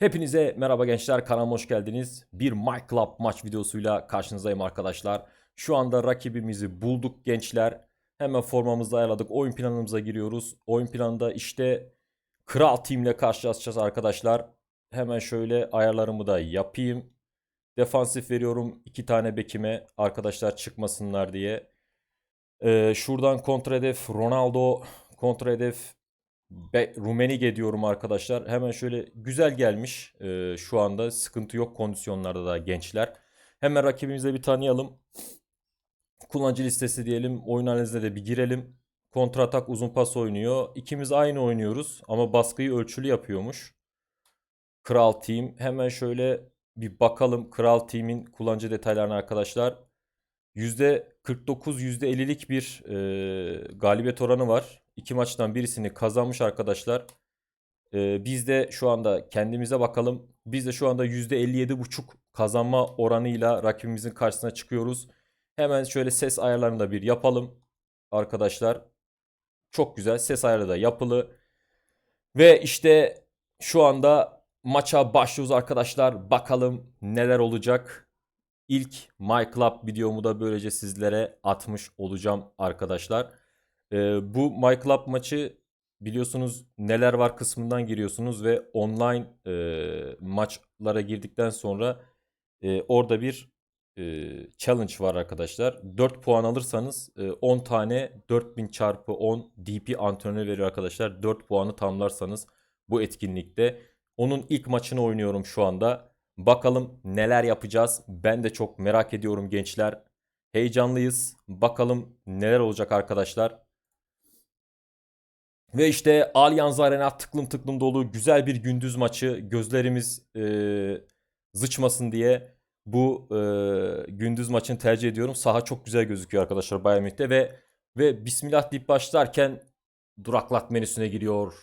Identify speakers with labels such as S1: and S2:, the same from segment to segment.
S1: Hepinize merhaba gençler kanalıma hoş geldiniz. Bir My Club maç videosuyla karşınızdayım arkadaşlar. Şu anda rakibimizi bulduk gençler. Hemen formamızı ayarladık. Oyun planımıza giriyoruz. Oyun planında işte Kral Team'le karşılaşacağız arkadaşlar. Hemen şöyle ayarlarımı da yapayım. Defansif veriyorum iki tane bekime arkadaşlar çıkmasınlar diye. Ee, şuradan kontra hedef Ronaldo, kontra hedef Be Rumenige diyorum arkadaşlar. Hemen şöyle güzel gelmiş. Ee, şu anda sıkıntı yok kondisyonlarda da gençler. Hemen rakibimize bir tanıyalım. Kullanıcı listesi diyelim. Oyun analizine de bir girelim. Kontra atak uzun pas oynuyor. İkimiz aynı oynuyoruz ama baskıyı ölçülü yapıyormuş. Kral Team. Hemen şöyle bir bakalım Kral Team'in kullanıcı detaylarına arkadaşlar. %49 %50'lik bir e, galibiyet oranı var. İki maçtan birisini kazanmış arkadaşlar. E, biz de şu anda kendimize bakalım. Biz de şu anda %57,5 kazanma oranıyla rakibimizin karşısına çıkıyoruz. Hemen şöyle ses ayarlarını da bir yapalım arkadaşlar. Çok güzel ses ayarı da yapılı. Ve işte şu anda maça başlıyoruz arkadaşlar. Bakalım neler olacak. İlk My Club videomu da böylece sizlere atmış olacağım arkadaşlar. Ee, bu My Club maçı biliyorsunuz neler var kısmından giriyorsunuz ve online e, maçlara girdikten sonra e, orada bir e, challenge var arkadaşlar. 4 puan alırsanız e, 10 tane 4000 çarpı 10 DP antrenörü veriyor arkadaşlar. 4 puanı tamlarsanız bu etkinlikte. Onun ilk maçını oynuyorum şu anda. Bakalım neler yapacağız. Ben de çok merak ediyorum gençler. Heyecanlıyız. Bakalım neler olacak arkadaşlar. Ve işte Allianz Arena tıklım tıklım dolu güzel bir gündüz maçı. Gözlerimiz e, zıçmasın diye bu e, gündüz maçını tercih ediyorum. Saha çok güzel gözüküyor arkadaşlar Bayern Münih'te ve ve Bismillah deyip başlarken duraklat menüsüne giriyor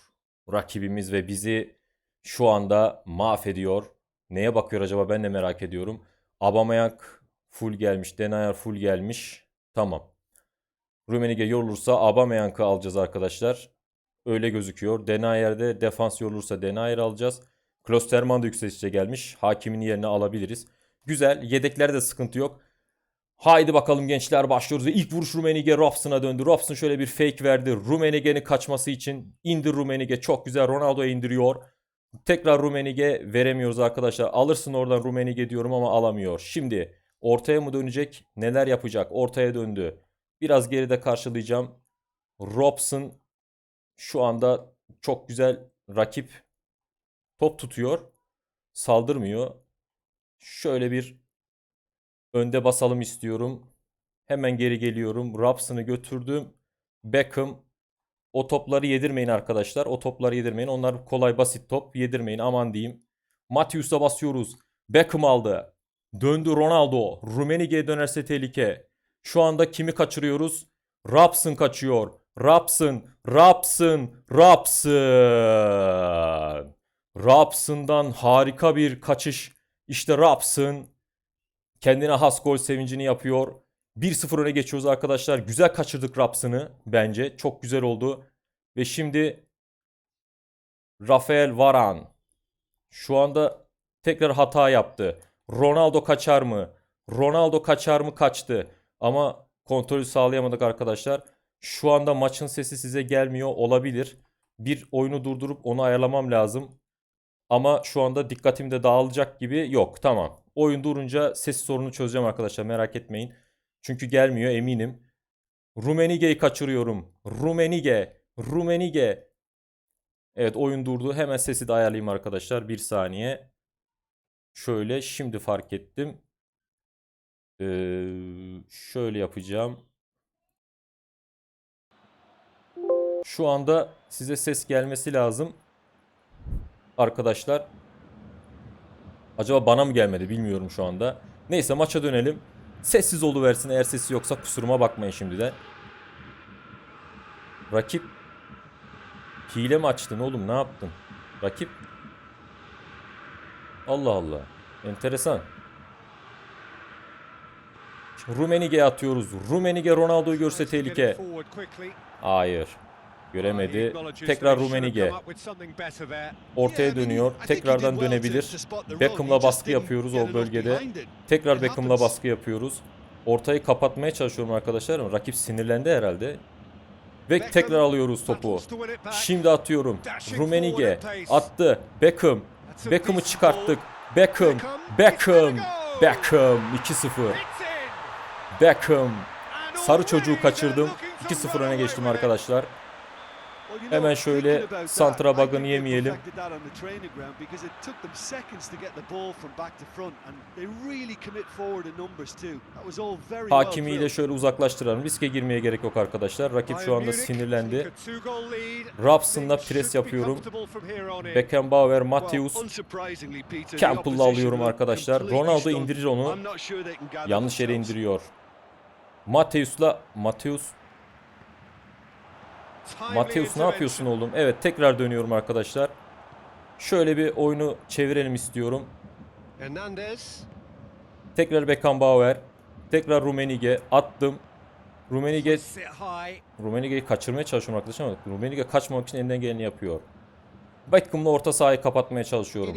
S1: rakibimiz ve bizi şu anda mahvediyor. Neye bakıyor acaba ben de merak ediyorum. Aubameyang full gelmiş. Denayer full gelmiş. Tamam. Rumenige yorulursa Aubameyang'ı alacağız arkadaşlar. Öyle gözüküyor. Denayer'de defans yorulursa Denayer alacağız. Klosterman da yükselişe gelmiş. Hakimin yerine alabiliriz. Güzel. Yedeklerde sıkıntı yok. Haydi bakalım gençler başlıyoruz. Ve ilk vuruş Rumenige Robson'a döndü. Robson şöyle bir fake verdi. Rumenige'nin kaçması için indir Rumenige. Çok güzel. Ronaldo'ya indiriyor. Tekrar Rumenige veremiyoruz arkadaşlar. Alırsın oradan Rumenige diyorum ama alamıyor. Şimdi ortaya mı dönecek? Neler yapacak? Ortaya döndü. Biraz geride karşılayacağım. Robson şu anda çok güzel rakip top tutuyor. Saldırmıyor. Şöyle bir önde basalım istiyorum. Hemen geri geliyorum. Robson'ı götürdüm. Beckham o topları yedirmeyin arkadaşlar. O topları yedirmeyin. Onlar kolay basit top. Yedirmeyin aman diyeyim. Matthews'a basıyoruz. Beckham aldı. Döndü Ronaldo. Rummenigge dönerse tehlike. Şu anda kimi kaçırıyoruz? Robson kaçıyor. Robson, Robson, Robson. Robson'dan harika bir kaçış. İşte Robson kendine has gol sevincini yapıyor. 1-0 öne geçiyoruz arkadaşlar. Güzel kaçırdık Raps'ını bence. Çok güzel oldu. Ve şimdi Rafael Varan şu anda tekrar hata yaptı. Ronaldo kaçar mı? Ronaldo kaçar mı? Kaçtı. Ama kontrolü sağlayamadık arkadaşlar. Şu anda maçın sesi size gelmiyor olabilir. Bir oyunu durdurup onu ayarlamam lazım. Ama şu anda dikkatim de dağılacak gibi yok. Tamam. Oyun durunca ses sorunu çözeceğim arkadaşlar merak etmeyin. Çünkü gelmiyor eminim. Rumenige'yi kaçırıyorum. Rumenige. Rumenige. Evet oyun durdu. Hemen sesi de ayarlayayım arkadaşlar. Bir saniye. Şöyle şimdi fark ettim. Ee, şöyle yapacağım. Şu anda size ses gelmesi lazım. Arkadaşlar. Acaba bana mı gelmedi bilmiyorum şu anda. Neyse maça dönelim. Sessiz oluversin eğer sesi yoksa kusuruma bakmayın şimdiden. Rakip hile mi açtın oğlum ne yaptın? Rakip Allah Allah. Enteresan. Rumenige'ye atıyoruz. Rumenige Ronaldo'yu görse tehlike. Hayır. Göremedi. Tekrar Rumenige. Ortaya dönüyor. Tekrardan dönebilir. Beckham'la baskı yapıyoruz o bölgede. Tekrar Beckham'la baskı yapıyoruz. Ortayı kapatmaya çalışıyorum arkadaşlar rakip sinirlendi herhalde. Ve tekrar alıyoruz topu. Şimdi atıyorum. Rumenige attı. Beckham. Beckham'ı çıkarttık. Beckham. Beckham. Beckham 2-0. Beckham. Sarı çocuğu kaçırdım. 2-0 öne geçtim arkadaşlar. Hemen şöyle santra bug'ını yemeyelim. Hakimiyle şöyle uzaklaştıralım. Riske girmeye gerek yok arkadaşlar. Rakip şu anda sinirlendi. Robson'la pres yapıyorum. Beckenbauer, Matthews. Campbell'la alıyorum arkadaşlar. Ronaldo indirir onu. Yanlış yere indiriyor. Mateus'la Mateus Mateus ne yapıyorsun oğlum? Evet tekrar dönüyorum arkadaşlar. Şöyle bir oyunu çevirelim istiyorum. Tekrar Beckenbauer. Tekrar Rumenige attım. Rumenige. Rumenige'yi kaçırmaya çalışıyorum arkadaşlar ama Rumenige kaçmamak için elinden geleni yapıyor. Beckham'la orta sahayı kapatmaya çalışıyorum.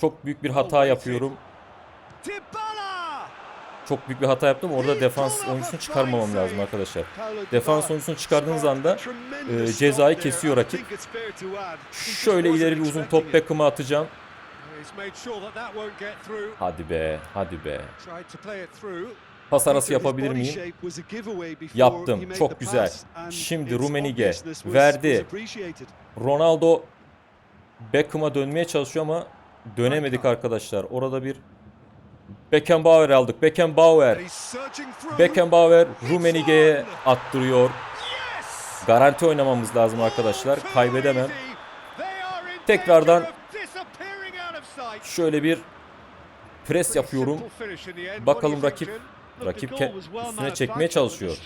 S1: Çok büyük bir hata yapıyorum. Çok büyük bir hata yaptım. Orada defans oyuncusunu çıkarmamam lazım arkadaşlar. Defans oyuncusunu çıkardığınız anda e, cezayı kesiyor rakip. Şöyle ileri bir uzun top Beckham'a atacağım. Hadi be, hadi be. Pas arası yapabilir miyim? Yaptım. Çok güzel. Şimdi Rumenige verdi. Ronaldo Beckham'a dönmeye çalışıyor ama dönemedik arkadaşlar. Orada bir Beckenbauer aldık. Beckenbauer. Beckenbauer Rumenige'ye attırıyor. Garanti oynamamız lazım arkadaşlar. Kaybedemem. Tekrardan Şöyle bir pres yapıyorum. Bakalım rakip rakip üstüne çekmeye çalışıyor.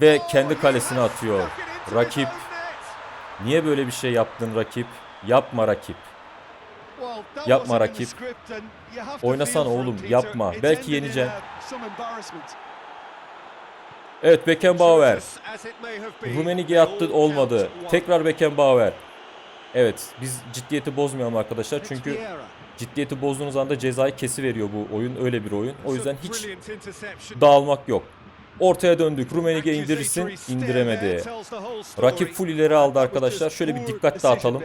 S1: Ve kendi kalesine atıyor. Rakip niye böyle bir şey yaptın rakip? Yapma rakip.
S2: Yapma rakip.
S1: Oynasana oğlum, yapma. Belki yeneceğim. Evet Beckenbauer. Rummenigge attı olmadı. Tekrar Beckenbauer. Evet biz ciddiyeti bozmayalım arkadaşlar çünkü ciddiyeti bozduğunuz anda cezayı kesi veriyor bu oyun öyle bir oyun. O yüzden hiç dağılmak yok. Ortaya döndük. Rummenigge indirirsin. indiremedi. Rakip full ileri aldı arkadaşlar. Şöyle bir dikkat dağıtalım.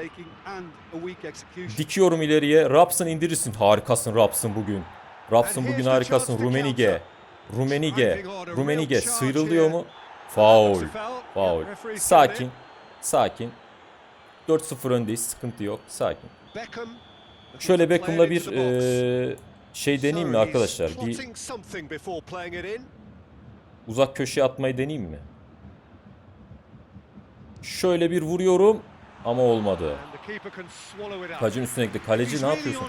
S1: Dikiyorum ileriye. Raps'ın indirirsin. Harikasın Raps'ın bugün. Raps'ın bugün harikasın. Rummenigge. Rummenigge. Rummenigge sıyrılıyor mu? Foul. Foul. Sakin. Sakin. 4-0 öndeyiz. Sıkıntı yok. Sakin. Şöyle Beckham'la bir eee, şey deneyeyim mi arkadaşlar? Bir uzak köşeye atmayı deneyeyim mi? Şöyle bir vuruyorum ama olmadı. Kalecinin üstüne gitti. Kaleci ne yapıyorsun?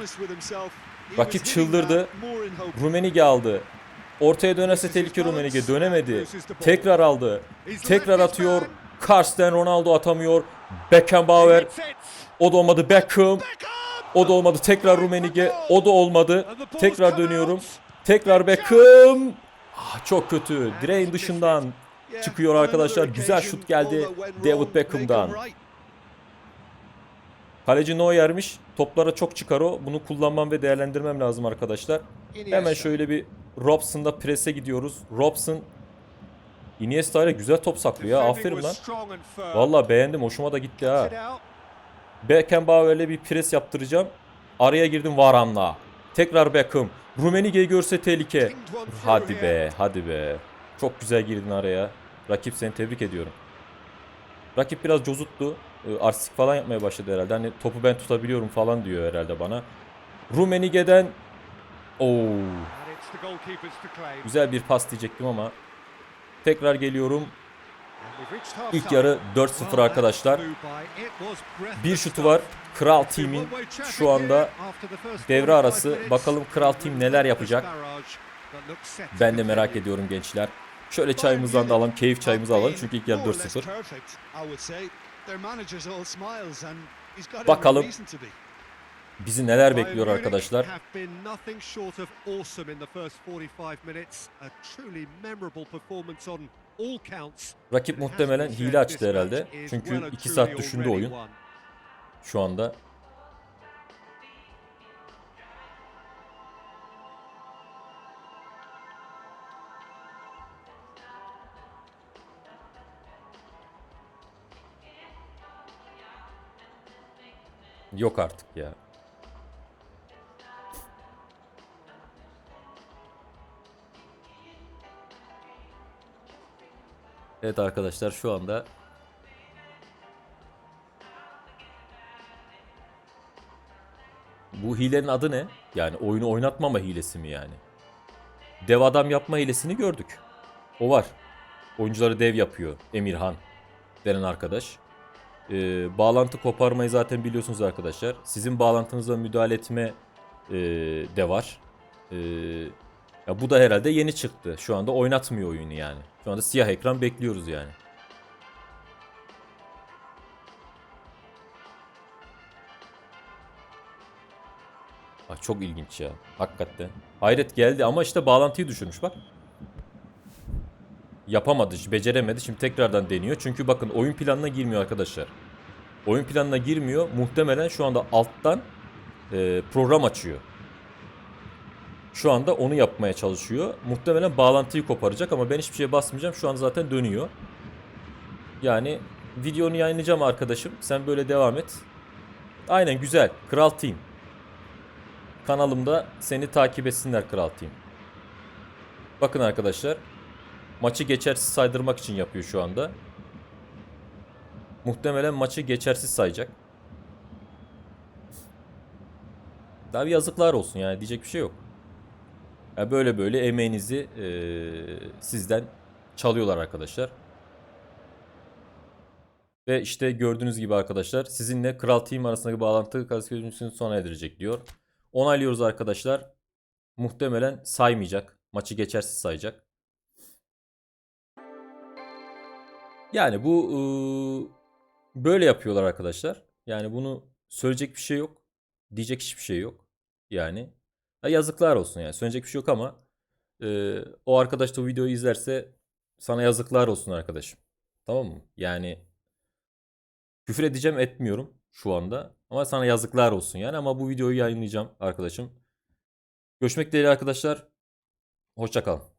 S1: Rakip çıldırdı. Rumenige aldı. Ortaya dönerse tehlike Rumenige dönemedi. Tekrar aldı. Tekrar atıyor. Karsten Ronaldo atamıyor. Beckenbauer. O da olmadı. Beckham. O da olmadı. Tekrar Rumenige. O da olmadı. Tekrar dönüyorum. Tekrar Beckham. Ah, çok kötü. Direğin dışından çıkıyor arkadaşlar. Güzel şut geldi David Beckham'dan. Kaleci Neuer'miş. Toplara çok çıkar o. Bunu kullanmam ve değerlendirmem lazım arkadaşlar. Hemen şöyle bir Robson'da prese gidiyoruz. Robson Iniesta ile güzel top saklıyor ya. Aferin lan. Vallahi beğendim. Hoşuma da gitti ha. Beckenbauer'le bir pres yaptıracağım. Araya girdim Varan'la. Tekrar Beckham. Rumenige'yi görse tehlike. Hadi be, hadi be. Çok güzel girdin araya. Rakip seni tebrik ediyorum. Rakip biraz cozuttu. Ee, Artistik falan yapmaya başladı herhalde. Hani topu ben tutabiliyorum falan diyor herhalde bana. Rumenige'den Oo, güzel bir pas diyecektim ama tekrar geliyorum. İlk yarı 4-0 arkadaşlar. Bir şutu var. Kral Team'in şu anda devre arası. Bakalım Kral Team neler yapacak. Ben de merak ediyorum gençler. Şöyle çayımızdan da alalım. Keyif çayımızı alalım. Çünkü ilk yarı 4-0. Bakalım bizi neler bekliyor arkadaşlar. Rakip muhtemelen hile açtı herhalde. Çünkü 2 saat düşündü oyun şu anda. Yok artık ya. Evet arkadaşlar şu anda Bu hilenin adı ne? Yani oyunu oynatmama hilesi mi yani? Dev adam yapma hilesini gördük. O var. Oyuncuları dev yapıyor. Emirhan denen arkadaş. Ee, bağlantı koparmayı zaten biliyorsunuz arkadaşlar. Sizin bağlantınıza müdahale etme ee, de var. Ee, ya bu da herhalde yeni çıktı. Şu anda oynatmıyor oyunu yani. Şu anda siyah ekran bekliyoruz yani. Aa, çok ilginç ya. Hakikaten. Hayret geldi ama işte bağlantıyı düşürmüş bak. Yapamadı, beceremedi. Şimdi tekrardan deniyor. Çünkü bakın oyun planına girmiyor arkadaşlar. Oyun planına girmiyor. Muhtemelen şu anda alttan e, program açıyor. Şu anda onu yapmaya çalışıyor. Muhtemelen bağlantıyı koparacak ama ben hiçbir şeye basmayacağım. Şu an zaten dönüyor. Yani videonu yayınlayacağım arkadaşım. Sen böyle devam et. Aynen güzel. Kral Team. Kanalımda seni takip etsinler Kral Team. Bakın arkadaşlar. Maçı geçersiz saydırmak için yapıyor şu anda. Muhtemelen maçı geçersiz sayacak. Tabi yazıklar olsun yani diyecek bir şey yok. Ya böyle böyle emeğinizi eee, sizden çalıyorlar arkadaşlar. Ve işte gördüğünüz gibi arkadaşlar sizinle Kral Team arasındaki bağlantı kazanışını sona edirecek diyor. Onaylıyoruz arkadaşlar. Muhtemelen saymayacak. Maçı geçersiz sayacak. Yani bu ıı, böyle yapıyorlar arkadaşlar. Yani bunu söyleyecek bir şey yok. Diyecek hiçbir şey yok. Yani ha, yazıklar olsun yani. Söyleyecek bir şey yok ama ıı, o arkadaş da o videoyu izlerse sana yazıklar olsun arkadaşım. Tamam mı? Yani küfür edeceğim etmiyorum şu anda. Ama sana yazıklar olsun yani. Ama bu videoyu yayınlayacağım arkadaşım. Görüşmek dileğiyle arkadaşlar. Hoşça kalın.